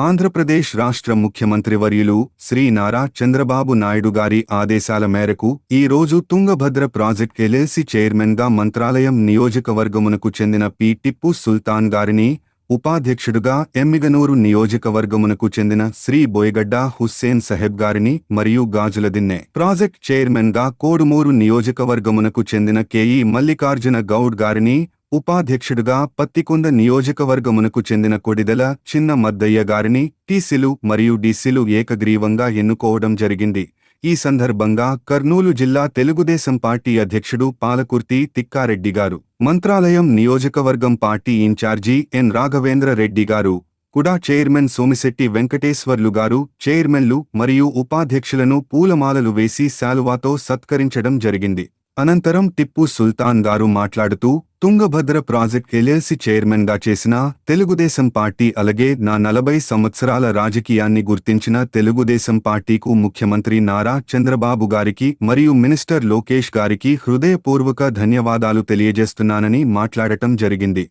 ఆంధ్రప్రదేశ్ రాష్ట్ర ముఖ్యమంత్రి వర్యులు శ్రీ నారా చంద్రబాబు నాయుడు గారి ఆదేశాల మేరకు ఈ రోజు తుంగభద్ర ప్రాజెక్ట్ ఎల్ఎల్సి చైర్మన్గా మంత్రాలయం నియోజకవర్గమునకు చెందిన పి. టిప్పు సుల్తాన్ గారిని ఉపాధ్యక్షుడుగా ఎమ్మిగనూరు నియోజకవర్గమునకు చెందిన శ్రీ బోయగడ్డ హుస్సేన్ సహెబ్ గారిని మరియు గాజుల దిన్నె. ప్రాజెక్ట్ చైర్మన్గా కోడుమూరు నియోజకవర్గమునకు చెందిన కెఈ మల్లికార్జున గౌడ్ గారిని ఉపాధ్యక్షుడుగా పత్తికొండ నియోజకవర్గమునకు చెందిన కొడిదల చిన్న మద్దయ్య గారిని టీసీలు మరియు డీసీలు ఏకగ్రీవంగా ఎన్నుకోవడం జరిగింది. ఈ సందర్భంగా కర్నూలు జిల్లా తెలుగుదేశం పార్టీ అధ్యక్షుడు పాలకుర్తి తిక్కారెడ్డి గారు మంత్రాలయం నియోజకవర్గం party incharge N Raghavendra Reddy garu కుడా చైర్మన్ సోమిశెట్టి వెంకటేశ్వర్లు గారు చైర్మన్లు మరియు ఉపాధ్యక్షులను పూలమాలలు వేసి శాలువాతో సత్కరించడం జరిగింది. అనంతరం టిప్పు సుల్తాన్ గారు మాట్లాడుతూ తుంగభద్ర ప్రాజెక్ట్ ఎల్ఎల్సి చైర్మన్గా చేసిన తెలుగుదేశం పార్టీ అలాగే నా నలభై సంవత్సరాల రాజకీయాన్ని గుర్తించిన తెలుగుదేశం పార్టీకు ముఖ్యమంత్రి నారా చంద్రబాబు గారికి మరియు మినిస్టర్ లోకేష్ గారికి హృదయపూర్వక ధన్యవాదాలు తెలియజేస్తున్నానని మాట్లాడటం జరిగింది.